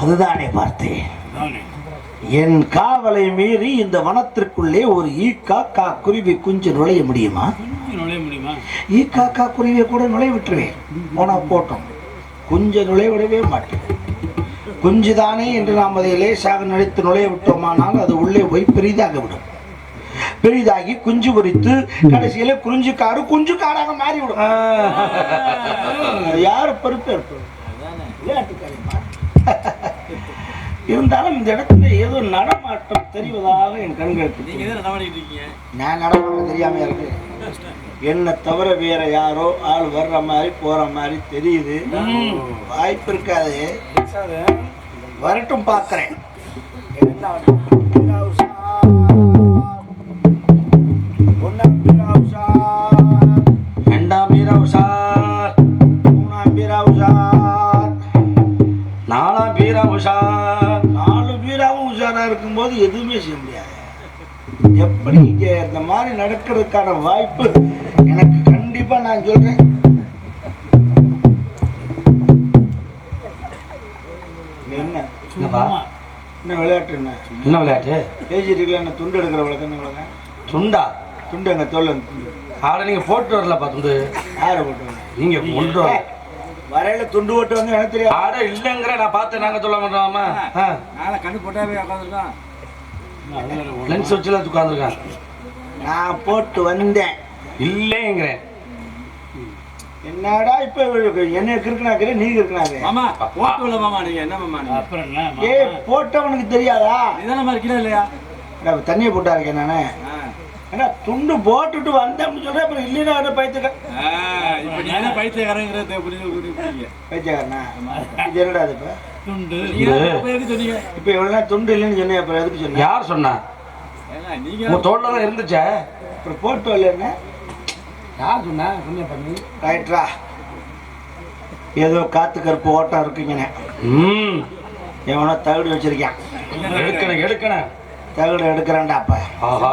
அதுதானே பார்த்தேன் என் காவலை மீறி இந்த வனத்திற்குள்ளே ஒரு ஈ காக்கா குருவி குஞ்சு நுழைய முடியுமா? நுழைய முடியுமா? ஈ காக்கா குருவியை கூட நுழைய விட்டுருவேன். போனா போட்டோம். குஞ்சை நுழைய விடவே மாட்டேன். குஞ்சு தானே என்று நாம் அதை லேசாக நினைத்து நுழைய விட்டோமானால் அது உள்ளே போய் பெரிதாக விடும் பெரிதாகி குஞ்சு பொரித்து கடைசியில குஞ்சு காடு குஞ்சு காடாக மாறிவிடும் யார் விளையாட்டுக்காரிமா இருந்தாலும் இந்த இடத்துல ஏதோ நடமாட்டம் தெரிவதாக என் கண்களுக்கு நான் நடமாட்டம் தெரியாம இருக்கு என்னை தவிர வேற யாரோ ஆள் வர்ற மாதிரி போற மாதிரி தெரியுது. வாய்ப்பு இருக்காது. வரட்டும் பார்க்கறேன். நாலாம் பீரா உஷார் நாலு பீராவும் உஷாரா இருக்கும்போது எதுவுமே செய்ய முடியாது. எப்படி இங்க இந்த மாதிரி நடக்கிறதுக்கான வாய்ப்பு? எனக்கு கண்டிப்பா நான் சொல்றேன். என்ன? என்னப்பா? என்ன விளையாட்டு என்ன? என்ன விளையாட்டு? பேசிட்டு இருக்கல என்ன துண்டு எடுக்கிற வழக்கம் என்ன வழக்கம் துண்டா? துண்டு எங்க தோல்ல துண்டு ஆட நீங்க போட்டு வரலப்பா துண்டு. யாரை போட்டு வந்த? நீங்க கொண்டு வர. வரையில துண்டு போட்டு வந்து எனக்கு தெரியாது. ஆட இல்லைங்கிற நான் பார்த்து நாங்க சொல்ல மாட்டோமா நாளை கண்ணு போட்டாவே உட்காந்துருக்கான் லென்ஸ் வச்சுல உட்காந்துருக்கான் நான் போட்டு வந்தேன். இல்லைங்கிறேன் என்னடா இப்ப என்ன கிறுக்குனாக்குற நீ கிறுக்குனாக்குற. மாமா போட்டு விட மாமா நீங்க என்ன மாமா நீங்க அப்புறம் என்ன ஏய் போட்டவனுக்கு தெரியாதா? மாதிரி இருக்கீங்களா இல்லையா? தண்ணியை போட்டா இருக்கேன் நானு. ஏன்னா துண்டு போட்டுட்டு வந்தேன் சொல்றேன் அப்புறம் இல்லைன்னா பைத்துக்க இப்போ நீ என்ன பைத்தியக்காரங்கிறத புரிஞ்சு பைத்தியக்காரனா? இது என்னடா அது இப்ப? துண்டு. நீங்க சொன்னீங்க? இப்ப நேரம் துண்டு இல்லைன்னு சொன்னேன் அப்புறம் எதுக்கு சொன்னேன்? யார் சொன்னா? நீங்க உங்க தோல்ல தான் இருந்துச்சே. அப்புறம் போட்டு வரல என்ன? யார் சொன்னா? புண்ணிய பண்ணி. ரைட்ரா ஏதோ காத்து கருப்பு ஓட்டம் இருக்குங்கண்ணே. ம். எவனோ தகுடு வச்சிருக்கான். எடுக்கணும் எடுக்கணும். தகுடு எடுக்கிறான்டா அப்ப. ஆஹா.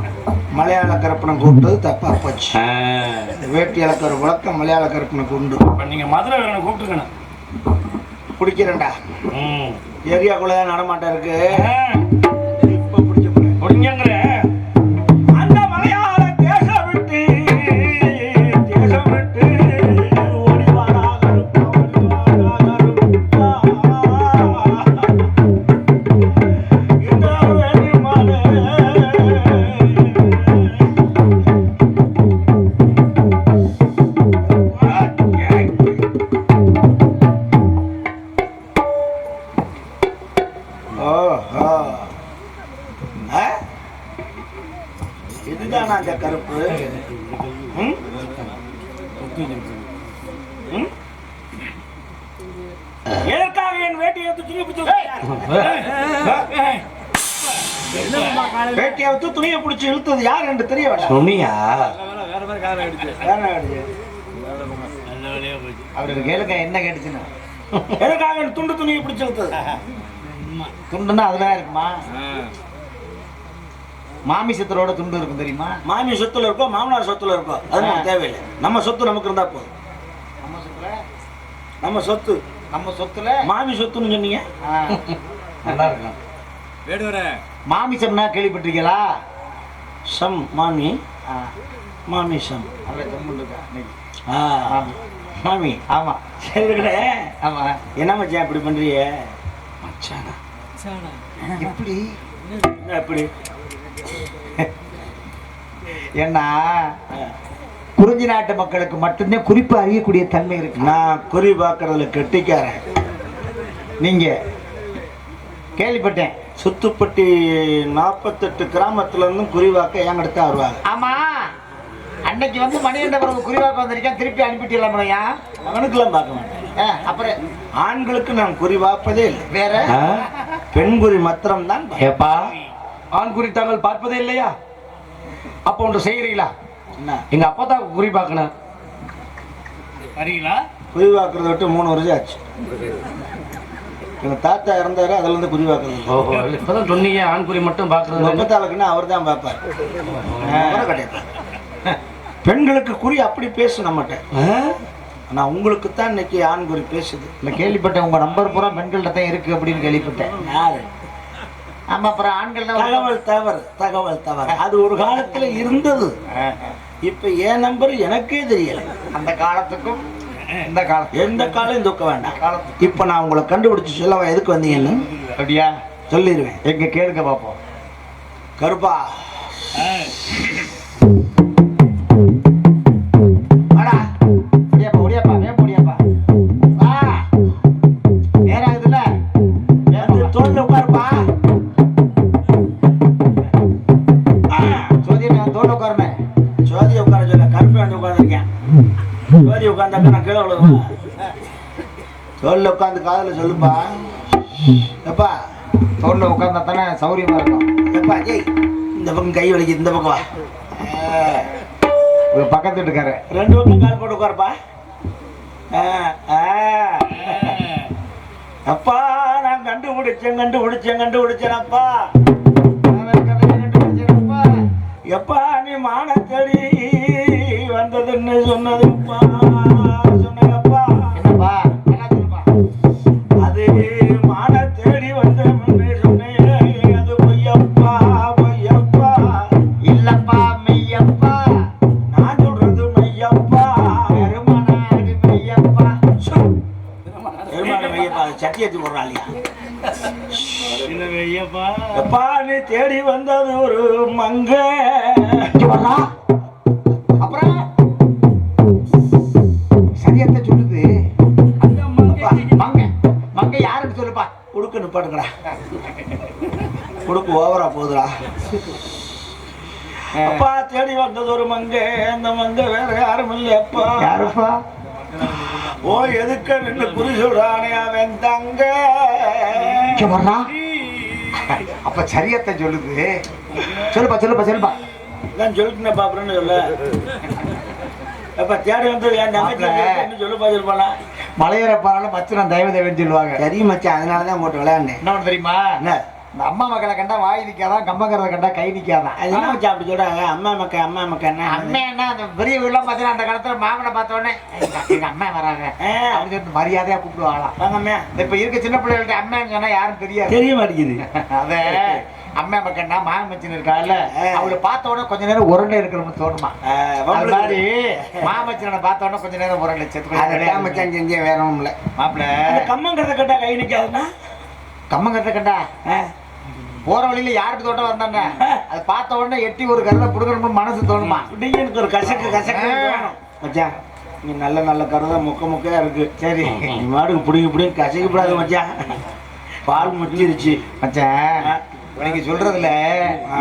மலையாள கருப்பனை கூப்பிட்டது தப்பா போச்சு இந்த வேட்டி இழக்கிற விளக்கம் மலையாள கருப்பனுக்கு உண்டு. இப்ப நீங்க மதுரை வீரனை கூப்பிட்டுக்கணும் பிடிக்கிறேன்டா ஏரியாக்குள்ள தான் நடமாட்டம் இருக்கு. இதுதானா அந்த கருப்பு? எதற்காக என் வேட்டியை துணியை வேட்டியை எடுத்து துணியை பிடிச்சு இழுத்தது யார் என்று தெரிய வேண்டாம். சொன்னியா வேற மாதிரி காரை அடிச்சு வேற என்ன வேண்டியது? அவருக்கு கேளுங்க என்ன கேட்டுச்சுன்னு. எதற்காக என் துண்டு துணியை பிடிச்சு இழுத்தது? துண்டுன்னா அதெல்லாம் இருக்குமா? மாமிசத்தரோட துண்டு இருக்கும் தெரியுமா? மாமி சொத்துல இருக்கோ மாமனார் சொத்துல இருக்கோ அது நமக்கு தேவையில்லை. நம்ம சொத்து நமக்கு இருந்தா போதும். நம்ம சொத்துல? நம்ம சொத்து. நம்ம சொத்துல? மாமி சொத்துன்னு சொன்னீங்க? ஆ, நல்லா இருக்கும். வேடுவர. மாமிசம்னா கேள்விப்பட்டிருக்கீங்களா? சம் மாமி. ஆ, மாமி சம் இருக்கா இன்னைக்கு. ஆ. மாமி. மாமி. ஆமா. சரி ஆமா. என்ன மச்சான் இப்படி பண்றிய மச்சானா? எப்படி? என்ன இப்படி ஏன்னா குறிஞ்சி நாட்டு மக்களுக்கு மட்டும்தான் குறிப்பு அறியக்கூடிய தன்மை இருக்கு. நான் குறி பார்க்கறதுல கெட்டிக்காரன். நீங்க கேள்விப்பட்டேன். சுத்துப்பட்டி நாற்பத்தெட்டு கிராமத்துல இருந்தும் குறிவாக்க என்கிட்ட தான் வருவாங்க. ஆமா. அன்னைக்கு வந்து மணிகண்ட பிரபு குறிவாக்க வந்திருக்கேன். திருப்பி அனுப்பிட்டீங்களா அவனுக்கெல்லாம் பார்க்க மாட்டேன். அப்புறம்? ஆண்களுக்கு நான் குறிவாப்பதே இல்லை. வேற? பெண் குறி மாத்திரம் தான் ஏப்பா ஆண் குறி தாங்கள் பார்ப்பதே இல்லையா? அப்போ ஒன்று செய்கிறீங்களா என்ன? எங்க அப்பா தான் குறி பார்க்கணும். வரீங்களா குறிவாக்குறத விட்டு மூணு வருஷம் ஆச்சு. எங்க தாத்தா இறந்தாரு அதுல இருந்து குறிவாக்குறது இல்லை. ஓஹோ இப்பதான் சொன்னீங்க. ஆண் குறி மட்டும் பார்க்கறது முப்பத்தாளுக்குன்னா அவர் தான் பார்ப்பார். கிடையாது. பெண்களுக்கு குறி அப்படி பேசு நம்மகிட்ட. ஆனா உங்களுக்கு தான் இன்னைக்கு ஆண் குறி பேசுது. இல்ல கேள்விப்பட்டேன். உங்க நம்பர் பூரா பெண்கள்கிட்ட தான் இருக்கு அப்படின்னு கேள்விப்பட்டேன். யாரு? ஆமா அப்புறம் ஆண்கள் தகவல் தவறு தகவல் தவறு. அது ஒரு காலத்துல இருந்தது. இப்ப என் நம்பர்? எனக்கே தெரியல. அந்த காலத்துக்கும் இந்த காலம் எந்த காலம் துக்க வேண்டாம். இப்ப நான் உங்களை கண்டுபிடிச்சு சொல்லவா? எதுக்கு வந்தீங்கன்னு? அப்படியா? சொல்லிடுவேன் எங்க கேளுங்க பாப்போம். கருப்பா. ஜோதி நான் கீழே விழுவேன் தோல்ல உட்காந்து காதில் சொல்லுப்பா. எப்பா? தோல்ல உட்காந்தா தானே சௌரியமா இருக்கும். எப்பா ஜெய் இந்த பக்கம் கை வலிக்கு இந்த பக்கம் வா. ஒரு பக்கத்து வீட்டுக்காரு ரெண்டு பக்கம் கால் போட்டு உட்காருப்பா. ஆ, ஆ. அப்பா நான் கண்டுபிடிச்சேன் கண்டுபிடிச்சேன் கண்டுபிடிச்சேன் அப்பா. எப்பா நீ மான தேடி வந்ததுன்னு சொன்னதுப்பா ஏற்றி போடுறாளியா எப்பா நீ தேடி வந்தது ஒரு மங்க. அப்புறம்? சரியத்தை சொல்லுது. மங்க மங்க. யாருன்னு சொல்லுப்பா. உடுக்கு நிப்பாட்டுங்கடா உடுக்கு ஓவரா போகுதுடா. அப்பா தேடி வந்தது ஒரு மங்க. அந்த மங்க வேற யாரும் இல்லையப்பா. யாருப்பா? ஓ எதுக்க நின்று குறி சொல்றானே அவன் தங்க. அப்ப சரியத்தை சொல்லுது. சொல்லுப்பா சொல்லுப்பா சொல்லுப்பா. நான் சொல்லிட்டேன் பாப்புறேன்னு சொல்ல. அப்ப தேடி வந்தது என் தங்கச்சி. சொல்லுப்பா சொல்லுப்பானா? மலையேற பாறால மச்சுரம் தயவு தேவன் சொல்லுவாங்க. சரி மச்சான் அதனால தான் போட்டு விளையாண்டேன் என்ன தெரியுமா? என்ன? இந்த அம்மா மக்களை கண்டா வாய் நிக்காதான் கம்மக்கிறத கண்டா கை நிக்காதான் அது என்ன மச்சான் அப்படி சொல்றாங்க அம்மா மக்கா அம்மா மக்கா என்ன? அம்மா என்ன அந்த பெரிய வீடுலாம் பார்த்தீங்கன்னா அந்த காலத்துல மாமனை பார்த்த உடனே "எங்க- எங்க அம்மா வராங்க. அப்படின்னு சொல்லிட்டு மரியாதையா கூப்பிடுவாங்களாம். வாங்க அம்மா. இப்ப இருக்க சின்ன பிள்ளைகள்ட்ட அம்மான்னு சொன்னா யாரும் தெரியாது. தெரிய மாட்டேங்குது. அத அம்மா மக்கள்னா மாமன் மச்சின் இருக்கால. அவளை பார்த்த உடனே கொஞ்ச நேரம் உருண்டை இருக்கணும்னு தோணுமா? அது மாதிரி மாமச்சனை பார்த்த உடனே கொஞ்ச நேரம் உருண்டை செத்து அதான் மச்சான் செஞ்சே வேற ஒண்ணும் இல்ல. மாப்பிள்ள. கம்மங்கிறத கேட்டா கை நிக்காதுன்னா? கம்மங்கட்ட கண்டா? ஆ, போற வழியில யாருக்கு தோட்டம் வந்தாங்க அதை பார்த்த உடனே எட்டி ஒரு கருதை புடுக்கணும்னு மனசு தோணுமா? அப்படியே எனக்கு ஒரு கசக்கு கசக்கு. மச்சான் நீ நல்ல நல்ல கருதா முக்க முக்கையா இருக்கு. சரி. நீ மாடுக்கு பிடிங்க பிடிங்க கசக்கப்படாது மச்சான். பால் முச்சிருச்சு மச்சான் இன்னைக்கு சொல்றதுல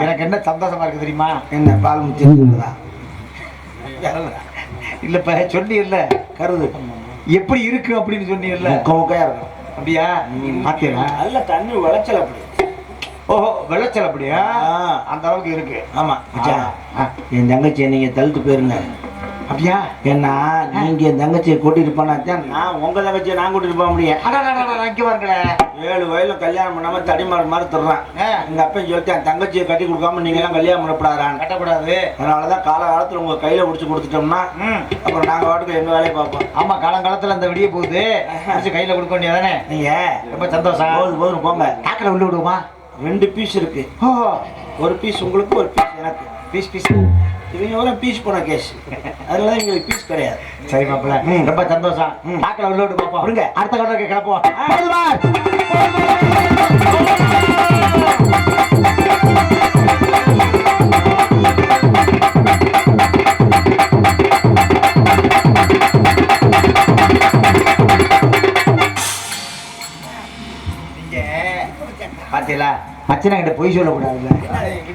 எனக்கு என்ன சந்தோஷமா இருக்கு தெரியுமா? என்ன? பால் முச்சிருச்சுங்களா இல்லப்ப சொன்னி இல்ல கருது எப்படி இருக்கு அப்படின்னு சொன்னி இல்ல முக்க முக்கையா இருக்கும். அப்படியா? பாத்தீங்களா நல்ல தண்ணி விளைச்சல் அப்படி. ஓஹோ விளைச்சல் அப்படியா? ஆ. அந்த அளவுக்கு இருக்கு. ஆமா. என் தங்கச்சியை நீங்க தள்ளிட்டு போயிருங்க. அப்படியா? ஏன்னா நீங்க என் தங்கச்சியை கூட்டிட்டு போனா தான் நான் உங்க தங்கச்சியை நான் கூட்டிட்டு போக முடியும். இங்க பாருங்களேன் ஏழு வயசுல கல்யாணம் பண்ணாம தடிமாறு மாதிரி தர்றான். எங்க அப்பன் சொல்லிட்டேன் தங்கச்சியை கட்டி கொடுக்காம நீங்க எல்லாம் கல்யாணம் பண்ணப்படாதான்னு கட்டக்கூடாது. அதனாலதான் கால காலத்துல உங்க கையில முடிச்சு கொடுத்துட்டோம்னா. அப்புறம் நாங்க வாட்டுக்கு எங்க வேலையை பார்ப்போம். ஆமா காலங்காலத்துல அந்த விடிய போகுது. கையில கொடுக்க வேண்டியதானே நீங்க ரொம்ப சந்தோஷம். போதும் போதும் போங்க. காக்கில் உள்ள விடுவோமா? ரெண்டு பீஸ் இருக்கு. ஒரு பீஸ் உங்களுக்கு ஒரு பீஸ் எனக்கு. பீஸ் பீஸ் இவங்க ஒரு பீஸ் போன கேஸ் அதனால எங்களுக்கு பீஸ் கிடையாது. சரி மாப்பிள்ள. ரொம்ப சந்தோஷம். ம். காக்கில் உள்ள விட்டு பார்ப்போம். விடுங்க. அடுத்த கட்டத்துக்கு கிளப்போம் ஆ. மச்சனை கிட்ட பொய் சொல்லக்கூடாதுல்ல.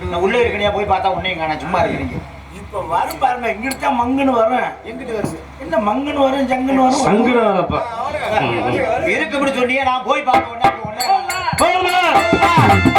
நான் உள்ள இருக்கணியா போய் பார்த்தா உன்னையும் காணா சும்மா இருக்கிறீங்க இப்ப வரும் பாருங்க இங்கிட்டு தான் மங்குன்னு வரும். எங்கிட்டு வருது? என்ன மங்குன்னு வரும் ஜங்குன்னு வரும்? சங்குன வரப்ப. இருக்கு இப்படி சொன்னீங்க நான் போய் பார்த்த உடனே